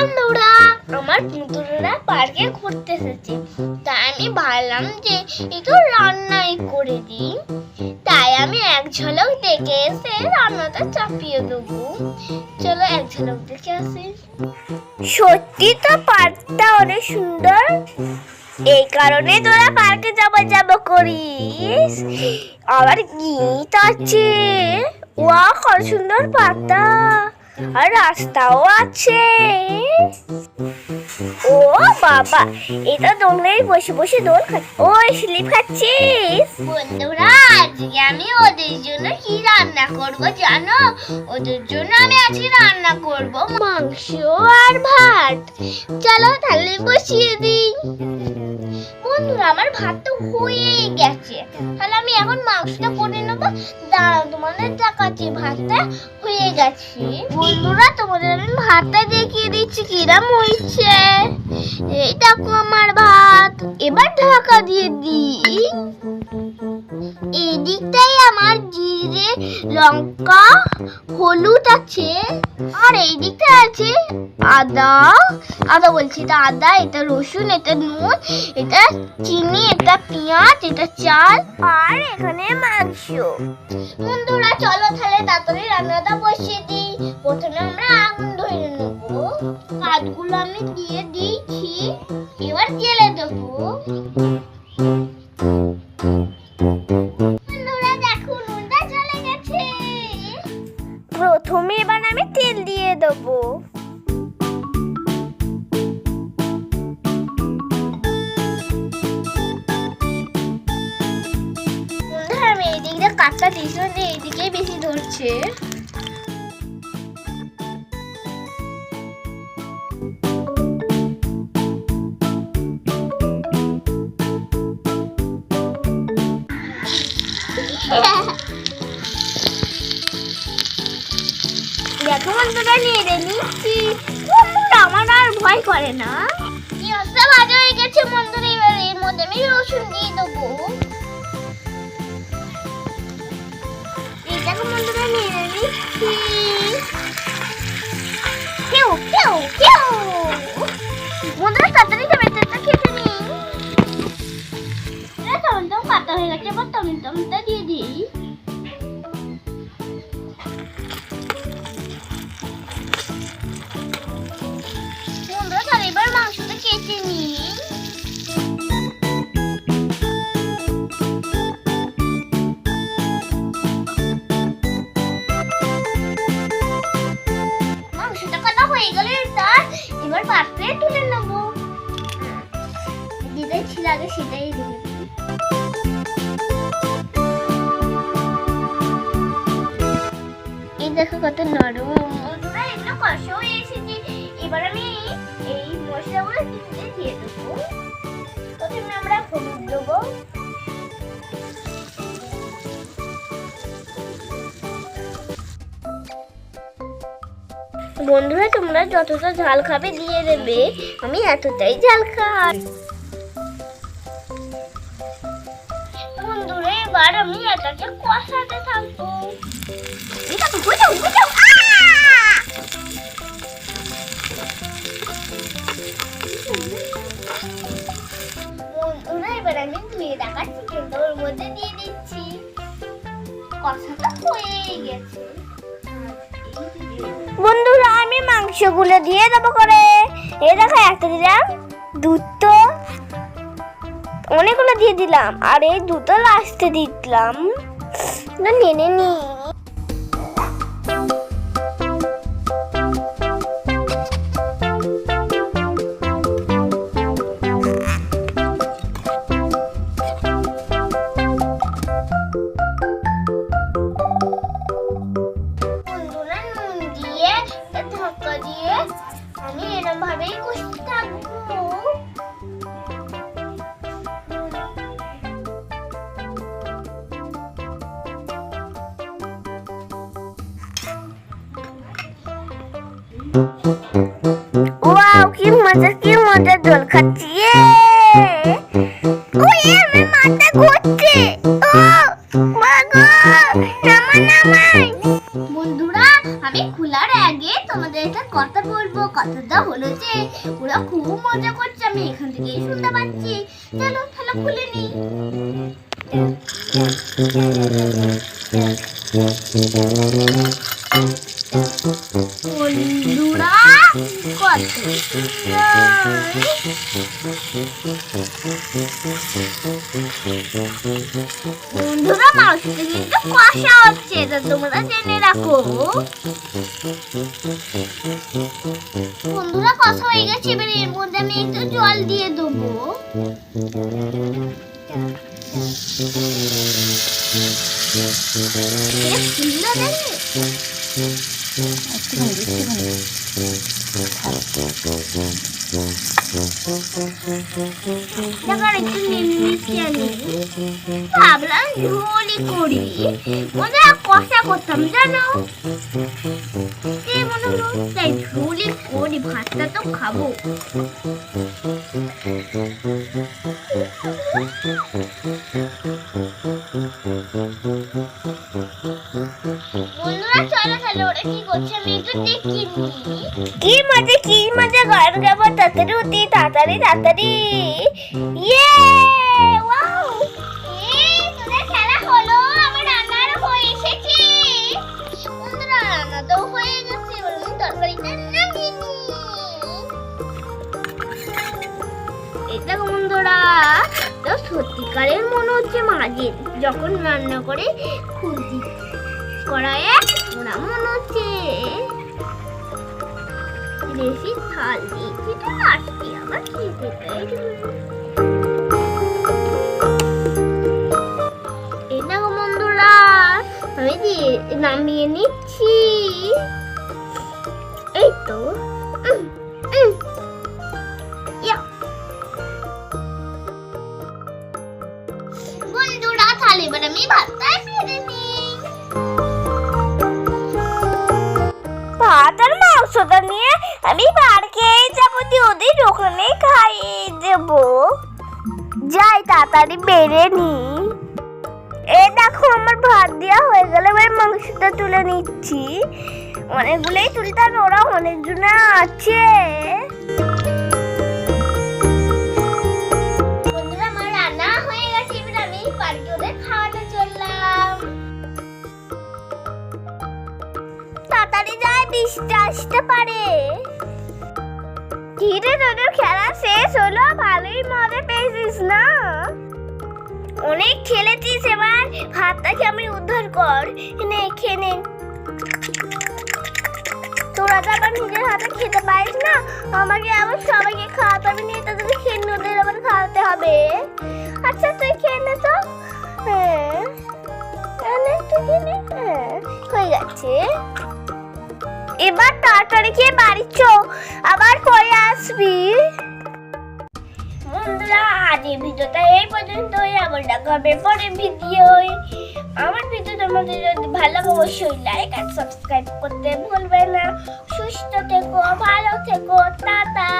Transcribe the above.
বন্ধুরা, আমার পুতুলরা পার্কে ঘুরতে এসেছে। তাই আমি ভাবলাম যে একটু রান্নাই করে দিই। তাই আমি এক ঝলক দেখে এসে রান্নাটা চাপিয়ে দেবো। চলো এক ঝলক দেখে আসি। সত্যি তো পার্কটা অনেক সুন্দর। এই কারণে তোরা পার্কে যাব যাব করিস। আবার গীত আছে। ওয়া কত সুন্দর পাতা। রাস্তাও আছে। ও বাবা, এটা দোলনায় বসে বসে দোল খাচ্ছে ওই স্লিপ খাচ্ছিস? বন্ধুরা, আজকে আমি ওদের জন্য কি রান্না করব জানো? ওদের জন্য আমি আজকে রান্না করব মাংস আর ভাত। চলো তাহলে বসিয়ে দিই। বন্ধুরা, আমার ভাত তো হয়েই গেছে। তাহলে আমি এখন মাংসটা করে নেব। দাঁড়াও, তোমাদের দেখাচ্ছি ভাতটা। হয়ে গেছে। বন্ধুরা, তোমাদের আমি ভাতটা দেখিয়ে দিচ্ছি, কিরাম হয়েছে। এই দেখো আমার ভাত। এবার ঢাকা দিয়ে দিই। এই দিকটাই আমার জিরে, লঙ্কা, হলুদ আছে। আর এই দিকটা আছে আদা। আদা বলছি এটা আদা, এটা রসুন, এটা নুন, এটা চিনি, এটা পেঁয়াজ, এটা চাল, আর এখানে মাংস। বন্ধুরা, চলো তাহলে তাড়াতাড়ি রান্নাটা বসিয়ে দিই। প্রথমে আমরা আগুন ধরে নেব। কাঠগুলো আমি দিয়ে দিয়েছি। এবার জেলে দেবো। প্রথমে এবার আমি তেল দিয়ে দেবো। বন্ধুরা, আমি এই দিকটা কাটটা দিয়েছি মানে এইদিকেই বেশি ধরছে। দেখো বন্ধুরা, নিয়ে নিচ্ছি আমার আর ভয় করে না। হয়ে গেছে বন্ধুরা, এবার এর দিয়ে দেবো। দেখো নিয়ে নিচ্ছি কেউ কেউ কেউ বন্ধুরা, তাড়াতাড়ি টমেটোটা খেতে নিই টমেটো কাটা হয়ে গেছে, এবার টমেটোটা দিয়ে এবার পাত্রে তুলে নেব। যেটাই ছিল আগে সেটাই দিয়ে এই দেখো কত নরম। আমরা হলুদ দেবো। বন্ধুরা, তোমরা যতটা ঝাল খাবে দিয়ে দেবে। আমি এতটাই ঝাল খাই। এবার আমি এবার আমি ওর মধ্যে দিয়ে দিচ্ছি। কষাটা হয়ে গেছে। মাংসগুলো দিয়ে দেবো করে। এ দেখো একটা দিলাম, দুটো, অনেকগুলো দিয়ে দিলাম, আর এই দুটো লাস্টে দিলাম। নেনে নি ওয়াও কি মজা কি মজা জল খাচ্ছি! ওই আমার মাথা ঘুরছে। ও, মা গো, নামা নামাই বন্ধুরা, আমি খোলার আগে তোমাদের একটা কথা বলব। কথাটা হলো যে, ওরা খুব মজা করছে, আমি এখান থেকেই শুনতে পাচ্ছি। চলো তাহলে খুলে নি বন্ধুরা, কত বন্ধুরা মাংসটা কিন্তু কষা হচ্ছে, এটা তোমরা জেনে রাখো। বন্ধুরা কষা হয়ে গেছে, এবার এর মধ্যে আমি একটু জল দিয়ে দেবো। 어떻게 보면 이렇게 보면 দেখো একটু আনি ভাবলাম ঝোলই করি মজা কষা করতাম জানো এই মনে হলো তাই ঝোলই করি ভাতটা তো কি কি মজা কি মজা গান গাবো তাড়াতাড়ি তাড়াতাড়ি তাড়াতাড়ি। ইয়ে এটা তো সত্যিকারের মনে হচ্ছে মাঝে যখন রান্না করে খুঁজি কড়াইয়ে ওরা বেশি ঝাল দিয়েছি তো লাস্টে আমার খেতে পেয়ে আমি দিয়ে নামিয়ে নিচ্ছি। আর নিয়ে আমি পার্কে যাব দিয়ে ওদের ওখানে খাইয়ে দেবো। যাই, তাড়াতাড়ি বেড়ে নি। এ দেখো, আমার ভাত দেওয়া হয়ে গেল, এবার মাংসটা তুলে নিচ্ছি। অনেকগুলোই তুলতে ওরা অনেকজন আছে। বৃষ্টি আসতে পারে। ধীরে তোদের খেলা শেষ হলো, ভালোই মজা পেয়েছিস না? অনেক খেলেছিস এবার। ভাতটাকে আমি উদ্ধার কর। নে, খেয়ে নে। তোরা তো আবার নিজের হাতে খেতে পারিস না। আমাকে আবার সবাইকে খাওয়াতে হবে, নিয়ে তাদের খেয়ে ওদের আবার খাওয়াতে হবে। আচ্ছা তুই খেয়ে নে তো। হ্যাঁ। হ্যাঁ হয়ে গেছে। এবার তাড়াতাড়ি গিয়ে বাড়ি চো। আবার পরে আসবি। বন্ধুরা, আজ এই ভিডিওটা এই পর্যন্তই। আবার দেখা হবে পরে ভিডিওয়। আমার ভিডিও তোমাদের যদি ভালো অবশ্যই লাইক আর সাবস্ক্রাইব করতে ভুলবে না। সুস্থ থেকো, ভালো থেকো, টাটা।